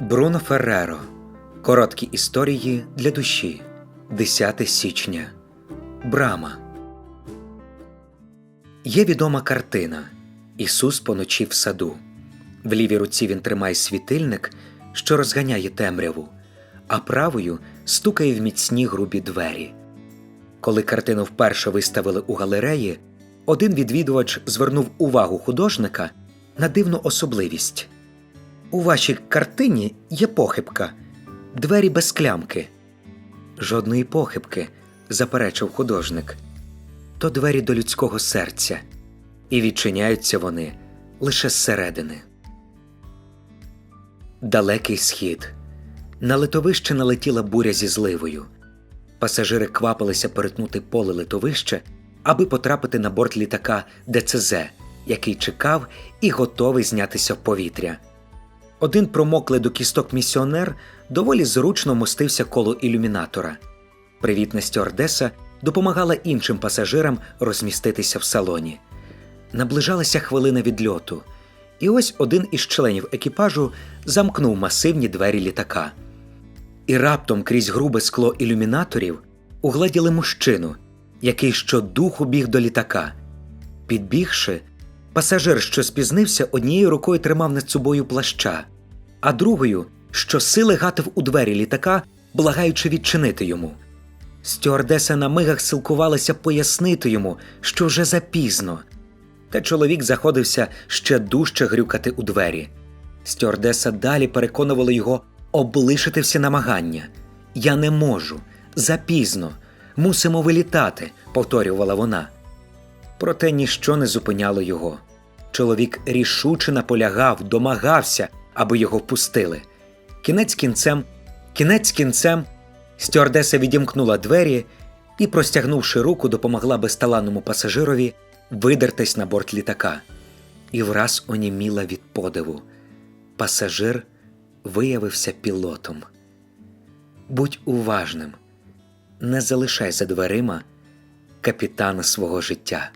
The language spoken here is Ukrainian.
Бруно Ферреро. Короткі історії для душі. 10 січня. Брама. Є відома картина Ісус поночі в саду. В лівій руці він тримає світильник, що розганяє темряву, а правою стукає в міцні грубі двері. Коли картину вперше виставили у галереї, один відвідувач звернув увагу художника на дивну особливість. У вашій картині є похибка, двері без клямки. Жодної похибки, заперечив художник. То двері до людського серця, і відчиняються вони лише зсередини. Далекий схід. На литовище налетіла буря зі зливою. Пасажири квапилися перетнути поле литовище, аби потрапити на борт літака ДЦЗ, який чекав і готовий знятися в повітря. Один промоклий до кісток місіонер доволі зручно мостився коло ілюмінатора. Привітна стюардеса допомагала іншим пасажирам розміститися в салоні. Наближалася хвилина відльоту, і ось один із членів екіпажу замкнув масивні двері літака. І раптом крізь грубе скло ілюмінаторів угледіли мужчину, який щодуху біг до літака. Підбігши, пасажир, що спізнився, однією рукою тримав над собою плаща, а другою, що сили гатив у двері літака, благаючи відчинити йому. Стюардеса на мигах силкувалася пояснити йому, що вже запізно. Та чоловік заходився ще дужче грюкати у двері. Стюардеса далі переконувала його облишити всі намагання. Я не можу, запізно, мусимо вилітати, повторювала вона. Проте ніщо не зупиняло його. Чоловік рішуче наполягав, домагався, аби його впустили. Кінець кінцем, кінець кінцем, стюардеса відімкнула двері і, простягнувши руку, допомогла безталанному пасажирові видертись на борт літака. І враз оніміла від подиву. Пасажир виявився пілотом. Будь уважним, не залишай за дверима капітана свого життя.